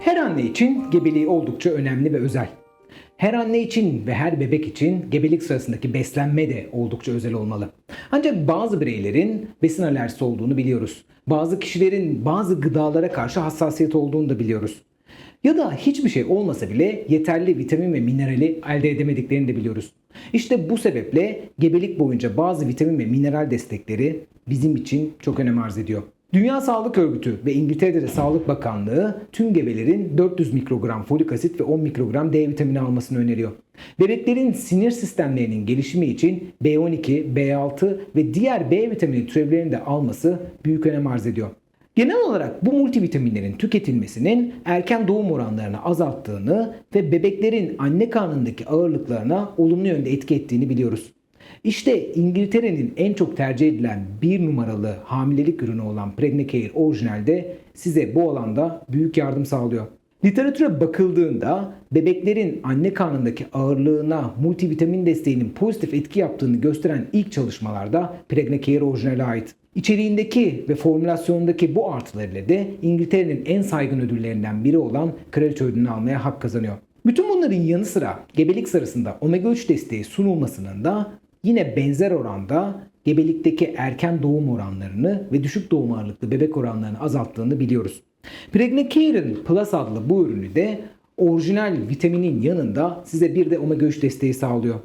Her anne için gebeliği oldukça önemli ve özel. Her anne için ve her bebek için gebelik sırasındaki beslenme de oldukça özel olmalı. Ancak bazı bireylerin besin alerjisi olduğunu biliyoruz. Bazı kişilerin bazı gıdalara karşı hassasiyet olduğunu da biliyoruz. Ya da hiçbir şey olmasa bile yeterli vitamin ve minerali elde edemediklerini de biliyoruz. İşte bu sebeple gebelik boyunca bazı vitamin ve mineral destekleri bizim için çok önem arz ediyor. Dünya Sağlık Örgütü ve İngiltere'de de Sağlık Bakanlığı tüm gebelerin 400 mikrogram folik asit ve 10 mikrogram D vitamini almasını öneriyor. Bebeklerin sinir sistemlerinin gelişimi için B12, B6 ve diğer B vitamini türevlerini de alması büyük önem arz ediyor. Genel olarak bu multivitaminlerin tüketilmesinin erken doğum oranlarını azalttığını ve bebeklerin anne karnındaki ağırlıklarına olumlu yönde etki ettiğini biliyoruz. İşte İngiltere'nin en çok tercih edilen bir numaralı hamilelik ürünü olan Pregnacare Original de size bu alanda büyük yardım sağlıyor. Literatüre bakıldığında bebeklerin anne karnındaki ağırlığına multivitamin desteğinin pozitif etki yaptığını gösteren ilk çalışmalarda Pregnacare Original'e ait. İçeriğindeki ve formülasyonundaki bu artılarıyla de İngiltere'nin en saygın ödüllerinden biri olan Kraliçe ödülünü almaya hak kazanıyor. Bütün bunların yanı sıra gebelik sırasında omega 3 desteği sunulmasının da yine benzer oranda gebelikteki erken doğum oranlarını ve düşük doğum ağırlıklı bebek oranlarını azalttığını biliyoruz. Pregnacare'ın Plus adlı bu ürünü de orijinal vitaminin yanında size bir de omega 3 desteği sağlıyor.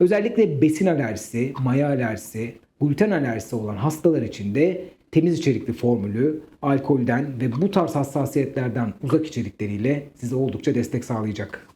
Özellikle besin alerjisi, maya alerjisi, gluten alerjisi olan hastalar için de temiz içerikli formülü, alkolden ve bu tarz hassasiyetlerden uzak içerikleriyle size oldukça destek sağlayacak.